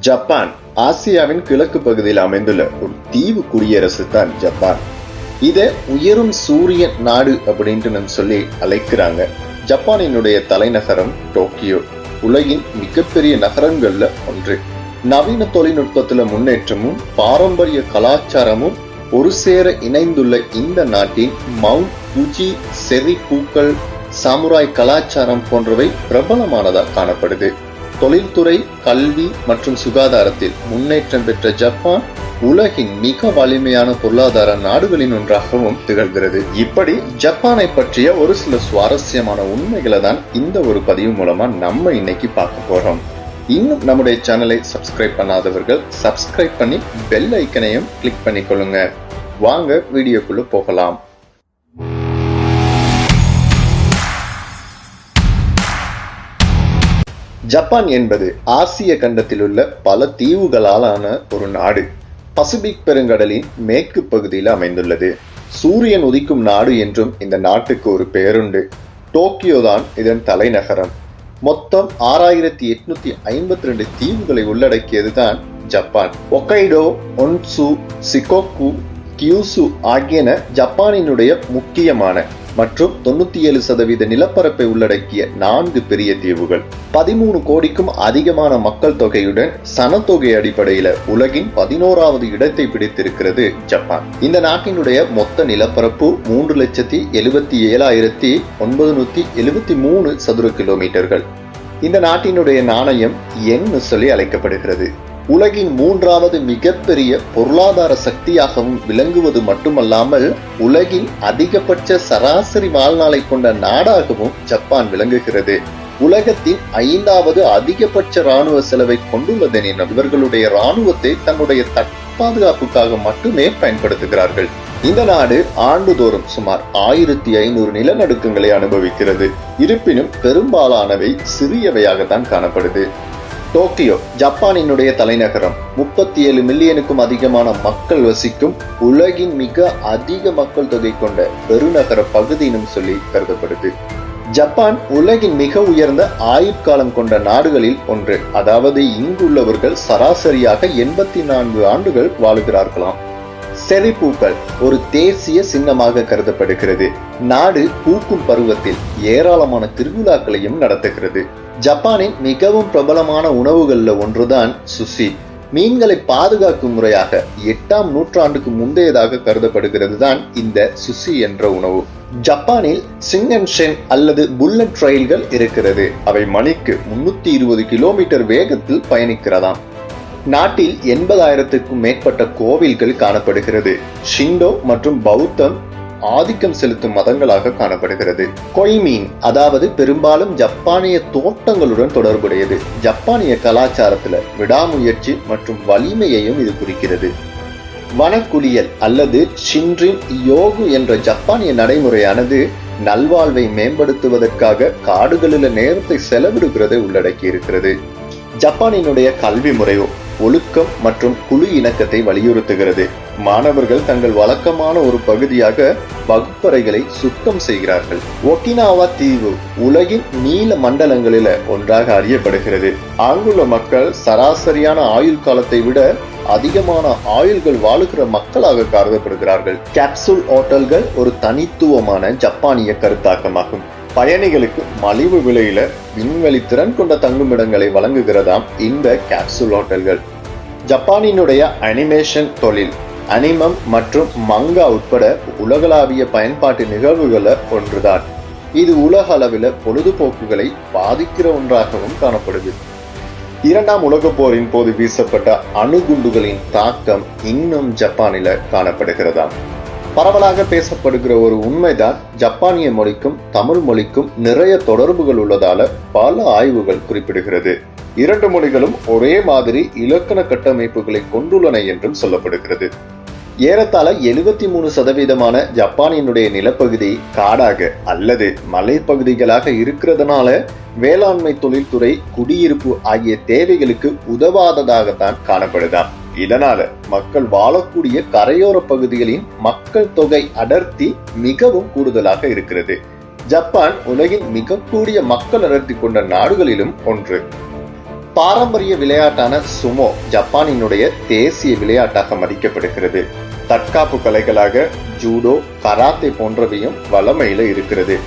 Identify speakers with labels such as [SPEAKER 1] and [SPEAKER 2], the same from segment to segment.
[SPEAKER 1] Japan ஆசியாவின் கிழக்கு பகுதியில் அமைந்துள்ள ஒரு தீவு குடியரசு தான் ஜப்பான். இதை உயரும் சூரிய நாடு அப்படின்ட்டு நம்ம சொல்லி அழைக்கிறாங்க. ஜப்பானினுடைய தலைநகரம் டோக்கியோ. உலகின் மிகப்பெரிய நகரங்கள்ல ஒன்று. நவீன தொழில்நுட்பத்துல முன்னேற்றமும் பாரம்பரிய கலாச்சாரமும் ஒரு சேர இணைந்துள்ள இந்த நாட்டின் மவுண்ட் புஜி செரி பூக்கள் சாமுராய் கலாச்சாரம் போன்றவை பிரபலமானதாக காணப்படுது. தொழில்துறை கல்வி மற்றும் சுகாதாரத்தில் முன்னேற்றம் பெற்ற ஜப்பான் உலகின் மிக வலிமையான பொருளாதார நாடுகளின் ஒன்றாகவும் திகழ்கிறது. இப்படி ஜப்பானை பற்றிய ஒரு சில சுவாரஸ்யமான உண்மைகளை தான் இந்த ஒரு பதிவு மூலமா நம்ம இன்னைக்கு பார்க்க போறோம். இன்னும் நம்முடைய சேனலை சப்ஸ்கிரைப் பண்ணாதவர்கள் சப்ஸ்கிரைப் பண்ணி பெல் ஐக்கனையும் கிளிக் பண்ணிக்கொள்ளுங்க. வாங்க வீடியோக்குள்ள போகலாம். ஜப்பான் என்பது ஆசிய கண்டத்திலுள்ள பல தீவுகளாலான ஒரு நாடு. பசிபிக் பெருங்கடலின் மேற்கு பகுதியில் அமைந்துள்ளது. சூரியன் உதிக்கும் நாடு என்றும் இந்த நாட்டுக்கு ஒரு பெயருண்டு. டோக்கியோ தான் இதன் தலைநகரம். மொத்தம் ஆறாயிரத்தி எட்நூத்தி ஐம்பத்தி ரெண்டு தீவுகளை உள்ளடக்கியதுதான் Japan. Hokkaido Honshu Shikoku Kyushu ஆகியன ஜப்பானினுடைய முக்கியமான மற்றும் தொண்ணூத்தி ஏழு சதவீத நிலப்பரப்பை உள்ளடக்கிய நான்கு பெரிய தீவுகள். பதிமூணு கோடிக்கும் அதிகமான மக்கள் தொகையுடன் சனத்தொகை அடிப்படையில உலகின் பதினோராவது இடத்தை பிடித்திருக்கிறது ஜப்பான். இந்த நாட்டினுடைய மொத்த நிலப்பரப்பு மூன்று லட்சத்தி எழுபத்தி ஏழாயிரத்தி ஒன்பது நூத்தி எழுபத்தி மூணு சதுர கிலோமீட்டர்கள். இந்த நாட்டினுடைய நாணயம் என்னு சொல்லி அழைக்கப்படுகிறது. உலகின் மூன்றாவது மிகப்பெரிய பொருளாதார சக்தியாகவும் விளங்குவது மட்டுமல்லாமல் உலகின் அதிகபட்ச சராசரி வாழ்நாளை கொண்ட நாடாகவும் ஜப்பான் விளங்குகிறது. உலகத்தின் ஐந்தாவது அதிகபட்ச ராணுவ செலவை கொண்டுள்ளதெனினும் இவர்களுடைய ராணுவத்தை தன்னுடைய தற்பாதுகாப்புக்காக மட்டுமே பயன்படுத்துகிறார்கள். இந்த நாடு ஆண்டுதோறும் சுமார் ஆயிரத்தி ஐநூறு நிலநடுக்கங்களை அனுபவிக்கிறது. இருப்பினும் பெரும்பாலானவை சிறியவையாகத்தான் காணப்படுது. டோக்கியோ ஜப்பானினுடைய தலைநகரம். முப்பத்தி ஏழு மில்லியனுக்கும் அதிகமான மக்கள் வசிக்கும் உலகின் மிக அதிக மக்கள் தொகை கொண்ட பெருநகர பகுதியினும் சொல்லி கருதப்படுது. ஜப்பான் உலகின் மிக உயர்ந்த ஆயுட்காலம் கொண்ட நாடுகளில் ஒன்று. அதாவது இங்குள்ளவர்கள் சராசரியாக எண்பத்தி நான்கு ஆண்டுகள் வாழுகிறார்களாம். செறிப்பூக்கள் ஒரு தேசிய சின்னமாக கருதப்படுகிறது. நாடு பூக்கும் பருவத்தில் ஏராளமான திருவிழாக்களையும் நடத்துகிறது. ஜப்பானின் மிகவும் பிரபலமான உணவுகளில் ஒன்றுதான் சுசி. மீன்களை பாதுகாக்கும் முறையாக எட்டாம் நூற்றாண்டுக்கு முந்தையதாக கருதப்படுகிறது தான் இந்த சுசி என்ற உணவு. ஜப்பானில் சிங்கன்ஷென் அல்லது புல்லட் ரயில்கள் இருக்கிறது. அவை மணிக்கு முன்னூத்தி இருபது கிலோமீட்டர் வேகத்தில் பயணிக்கிறதாம். நாட்டில் எண்பதாயிரத்துக்கும் மேற்பட்ட கோவில்கள் காணப்படுகிறது. ஷிண்டோ மற்றும் பௌத்தம் ஆதிக்கம் செலுத்தும் மதங்களாக காணப்படுகிறது. கொய்மீன் அதாவது பெரும்பாலும் ஜப்பானிய தோட்டங்களுடன் தொடர்புடையது. ஜப்பானிய கலாச்சாரத்துல விடாமுயற்சி மற்றும் வலிமையையும் இது குறிக்கிறது. வனக்குளியல் அல்லது ஷின்ரின் யோகு என்ற ஜப்பானிய நடைமுறையானது நல்வாழ்வை மேம்படுத்துவதற்காக காடுகளில் நேரத்தை செலவிடுகிறதை உள்ளடக்கி இருக்கிறது ஜப்பானினுடைய கல்வி முறையோ ஒழுக்கம் மற்றும் குழு இணக்கத்தை வலியுறுத்துகிறது. மாணவர்கள் தங்கள் வழக்கமான ஒரு பகுதியாக வகுப்பறைகளை சுத்தம் செய்கிறார்கள். ஒக்கினாவா தீவு உலகின் நீல மண்டலங்களில ஒன்றாக அறியப்படுகிறது. அங்குள்ள மக்கள் சராசரியான ஆயுள் காலத்தை விட அதிகமான ஆயுள்கள் வாழுகிற மக்களாக கருதப்படுகிறார்கள். கேப்சூல் ஹோட்டல்கள் ஒரு தனித்துவமான ஜப்பானிய கருத்தாக்கமாகும். பயணிகளுக்கு மலிவு விலையில விண்வெளி திறன் கொண்ட தங்குமிடங்களை வழங்குகிறதாம் இந்த கேப்சூல் ஹோட்டல்கள். ஜப்பானினுடைய அனிமேஷன் தொழில் அனிமம் மற்றும் மங்கா உட்பட உலகளாவிய பயன்பாட்டு நிகழ்வுகள ஒன்றுதான். இது உலக அளவில் பொழுதுபோக்குகளை பாதிக்கிற ஒன்றாகவும் காணப்படுது. இரண்டாம் உலக போரின் போது வீசப்பட்ட அணுகுண்டுகளின் தாக்கம் இன்னும் ஜப்பானில காணப்படுகிறதாம். பரவலாக பேசப்படுகிற ஒரு உண்மைதான் ஜப்பானிய மொழிக்கும் தமிழ் மொழிக்கும் நிறைய தொடர்புகள் உள்ளதால பல ஆய்வுகள் குறிப்பிடுகிறது. இரண்டு மொழிகளும் ஒரே மாதிரி இலக்கண கட்டமைப்புகளை கொண்டுள்ளன என்றும் சொல்லப்படுகிறது. ஏறத்தாழ எழுபத்தி மூணு சதவீதமான ஜப்பானினுடைய நிலப்பகுதி காடாக அல்லது மலைப்பகுதிகளாக இருக்கிறதுனால வேளாண்மை தொழில்துறை குடியிருப்பு ஆகிய தேவைகளுக்கு உதவாததாகத்தான் காணப்படுதான் இதனால மக்கள் வாழக்கூடிய கரையோர பகுதிகளின் மக்கள் தொகை அடர்த்தி மிகவும் கூடுதலாக இருக்கிறது. ஜப்பான் உலகின் மிக கூடிய மக்கள் அடர்த்தி கொண்ட நாடுகளிலும் ஒன்று. பாரம்பரிய விளையாட்டான சுமோ ஜப்பானினுடைய தேசிய விளையாட்டாக மதிக்கப்படுகிறது. தற்காப்பு கலைகளாக ஜூடோ கராத்தே போன்றவையும் வளமையில இருக்கிறது.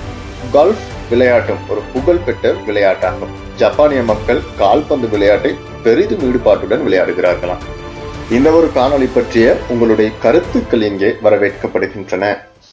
[SPEAKER 1] கல்ஃப் விளையாட்டும் ஒரு புகழ்பெற்ற விளையாட்டாகும். ஜப்பானிய மக்கள் கால்பந்து விளையாட்டை பெரிதும் ஈடுபாட்டுடன் விளையாடுகிறார்களாம். இந்த ஒரு காணொளி பற்றிய உங்களுடைய கருத்துக்கள் இங்கே வரவேற்கப்படுகின்றன.